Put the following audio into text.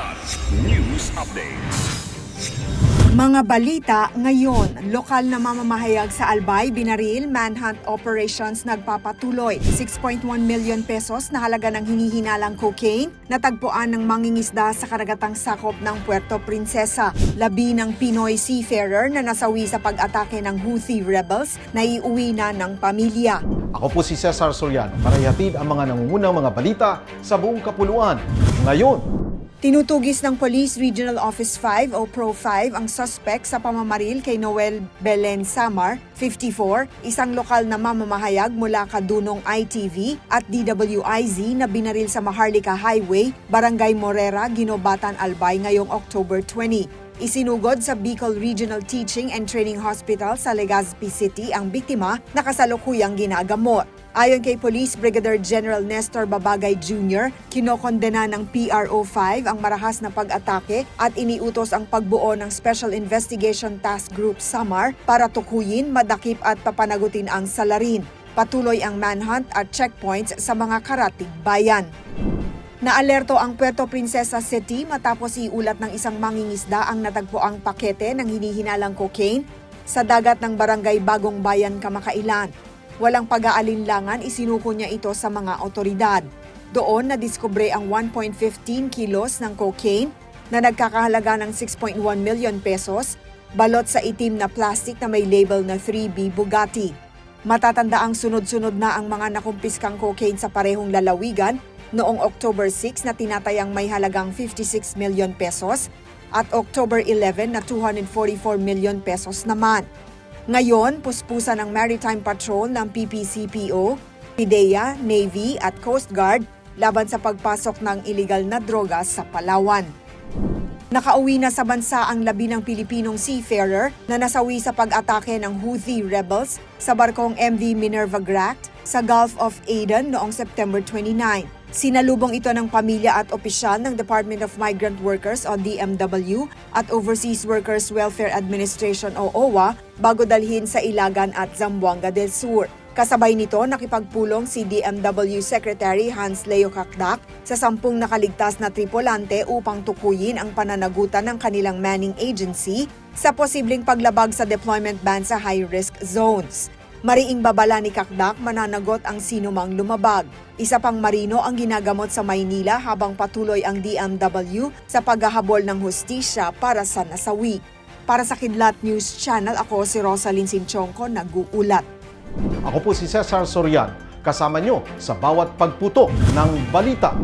Kilat News Updates. Mga balita ngayon, lokal na mamamahayag sa Albay, Binaril, manhunt operations nagpapatuloy. 6.1 million pesos na halaga ng hinihinalang cocaine natagpuan ng mangingisda sa karagatang sakop ng Puerto Princesa. Labi ng Pinoy seafarer na nasawi sa pag-atake ng Houthi rebels na iuwi na ng pamilya. Ako po si Cesar Soriano para ihatid ang mga nangungunang mga balita sa buong kapuluan. Ngayon, Tinutugis ng Police Regional Office 5 o Pro 5 ang suspect sa pamamaril kay Noel Belen Samar, 54, isang lokal na mamamahayag mula Kadunong ITV at DWIZ na binaril sa Maharlika Highway, Barangay Morera, Ginobatan, Albay ngayong October 20. Isinugod sa Bicol Regional Teaching and Training Hospital sa Legazpi City ang biktima na kasalukuyang ginagamot. Ayon kay Police Brigadier General Nestor Babagay Jr., kinokondena ng PRO5 ang marahas na pag-atake at iniutos ang pagbuo ng Special Investigation Task Group SAMAR para tukuyin, madakip at papanagutin ang salarin. Patuloy ang manhunt at checkpoints sa mga karatig bayan. Naalerto ang Puerto Princesa City matapos iulat ng isang mangingisda ang natagpuang pakete ng hinihinalang cocaine sa dagat ng barangay Bagong Bayan, Kamakailan. Walang pag-aalinlangan, isinuko niya ito sa mga otoridad. Doon nadiskubre ang 1.15 kilos ng cocaine na nagkakahalaga ng 6.1 million pesos, balot sa itim na plastic na may label na 3B Bugatti. Matatanda ang sunod-sunod na ang mga nakumpiskang cocaine sa parehong lalawigan noong October 6 na tinatayang may halagang 56 million pesos at October 11 na 244 million pesos naman. Ngayon, puspusa ng Maritime Patrol ng PPCPO, PIDEA, Navy at Coast Guard laban sa pagpasok ng illegal na droga sa Palawan. Nakauwi na sa bansa ang labi ng Pilipinong seafarer na nasawi sa pag-atake ng Houthi rebels sa barkong MV Minerva Gract sa Gulf of Aden noong September 29. Sinalubong ito ng pamilya at opisyal ng Department of Migrant Workers o DMW at Overseas Workers Welfare Administration o OWA bago dalhin sa Ilagan at Zamboanga del Sur. Kasabay nito, nakipagpulong si DMW Secretary Hans Leo Kakdak sa sampung nakaligtas na tripulante upang tukuyin ang pananagutan ng kanilang manning agency sa posibleng paglabag sa deployment ban sa high-risk zones. Mariing babala ni Kakdak mananagot ang sinumang lumabag. Isa pang marino ang ginagamot sa Maynila habang patuloy ang DMW sa paghahabol ng hustisya para sa nasawi. Para sa Kidlat News Channel, ako si Rosalyn Sinchonko, nag-uulat. ako po si Cesar Soriano kasama nyo sa bawat pagputo ng balita.